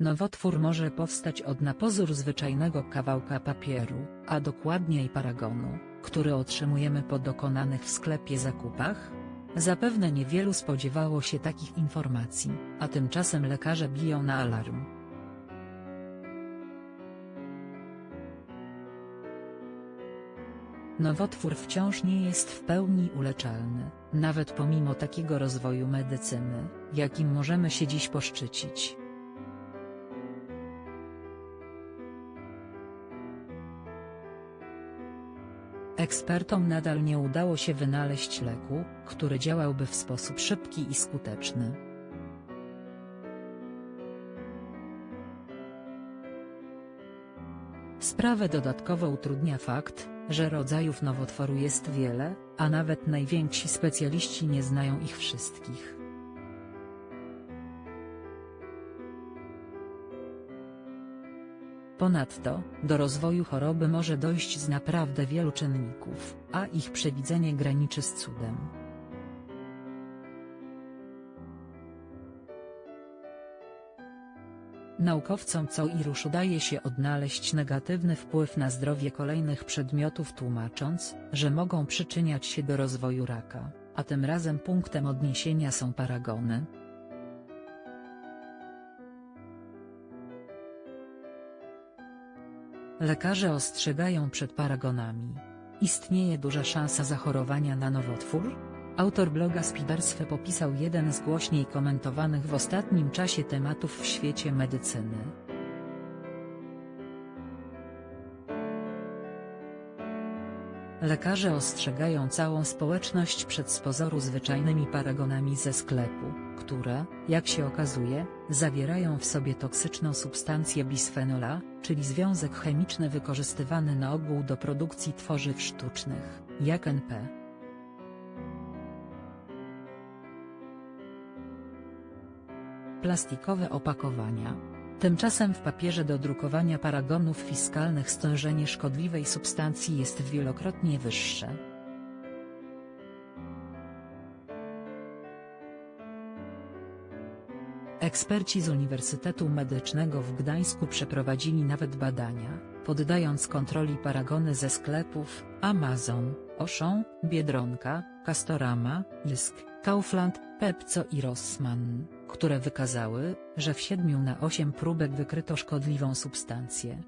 Nowotwór może powstać od na pozór zwyczajnego kawałka papieru, a dokładniej paragonu, który otrzymujemy po dokonanych w sklepie zakupach. Zapewne niewielu spodziewało się takich informacji, a tymczasem lekarze biją na alarm. Nowotwór wciąż nie jest w pełni uleczalny, nawet pomimo takiego rozwoju medycyny, jakim możemy się dziś poszczycić. Ekspertom nadal nie udało się wynaleźć leku, który działałby w sposób szybki i skuteczny. Sprawę dodatkowo utrudnia fakt, że rodzajów nowotworu jest wiele, a nawet najwięksi specjaliści nie znają ich wszystkich. Ponadto, do rozwoju choroby może dojść z naprawdę wielu czynników, a ich przewidzenie graniczy z cudem. Naukowcom co i rusz udaje się odnaleźć negatywny wpływ na zdrowie kolejnych przedmiotów tłumacząc, że mogą przyczyniać się do rozwoju raka, a tym razem punktem odniesienia są paragony. Lekarze ostrzegają przed paragonami. Istnieje duża szansa zachorowania na nowotwór? Autor bloga Spiderstwo popisał jeden z głośniej komentowanych w ostatnim czasie tematów w świecie medycyny. Lekarze ostrzegają całą społeczność przed z pozoru zwyczajnymi paragonami ze sklepu, które, jak się okazuje, zawierają w sobie toksyczną substancję bisfenola, czyli związek chemiczny wykorzystywany na ogół do produkcji tworzyw sztucznych, jak NP. Plastikowe opakowania. Tymczasem w papierze do drukowania paragonów fiskalnych stężenie szkodliwej substancji jest wielokrotnie wyższe. Eksperci z Uniwersytetu Medycznego w Gdańsku przeprowadzili nawet badania, poddając kontroli paragony ze sklepów Amazon, Auchan, Biedronka, Castorama, Jysk, Kaufland, Pepco i Rossmann, które wykazały, że w 7 na 8 próbek wykryto szkodliwą substancję.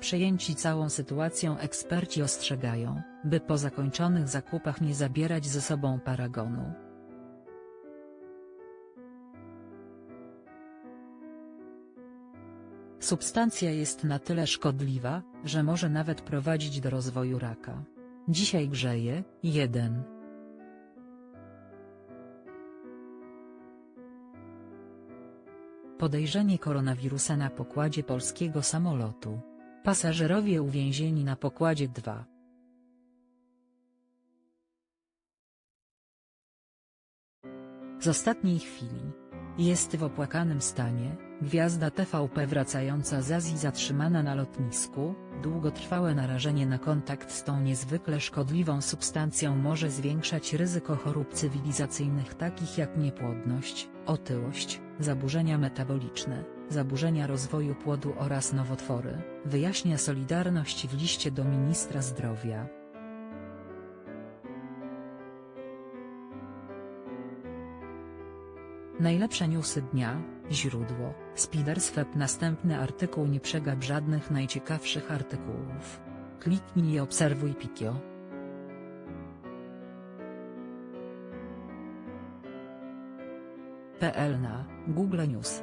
Przejęci całą sytuacją eksperci ostrzegają, by po zakończonych zakupach nie zabierać ze sobą paragonu. Substancja jest na tyle szkodliwa, że może nawet prowadzić do rozwoju raka. Dzisiaj grzeje, 1. Podejrzenie koronawirusa na pokładzie polskiego samolotu. Pasażerowie uwięzieni na pokładzie 2. Z ostatniej chwili. Jest w opłakanym stanie, gwiazda TVP wracająca z Azji zatrzymana na lotnisku, długotrwałe narażenie na kontakt z tą niezwykle szkodliwą substancją może zwiększać ryzyko chorób cywilizacyjnych takich jak niepłodność, otyłość, zaburzenia metaboliczne, zaburzenia rozwoju płodu oraz nowotwory, wyjaśnia Solidarność w liście do ministra zdrowia. Najlepsze newsy dnia, źródło, Spidersweb Następny artykuł Nie przegap żadnych najciekawszych artykułów. Kliknij i obserwuj Pikio. PL na Google News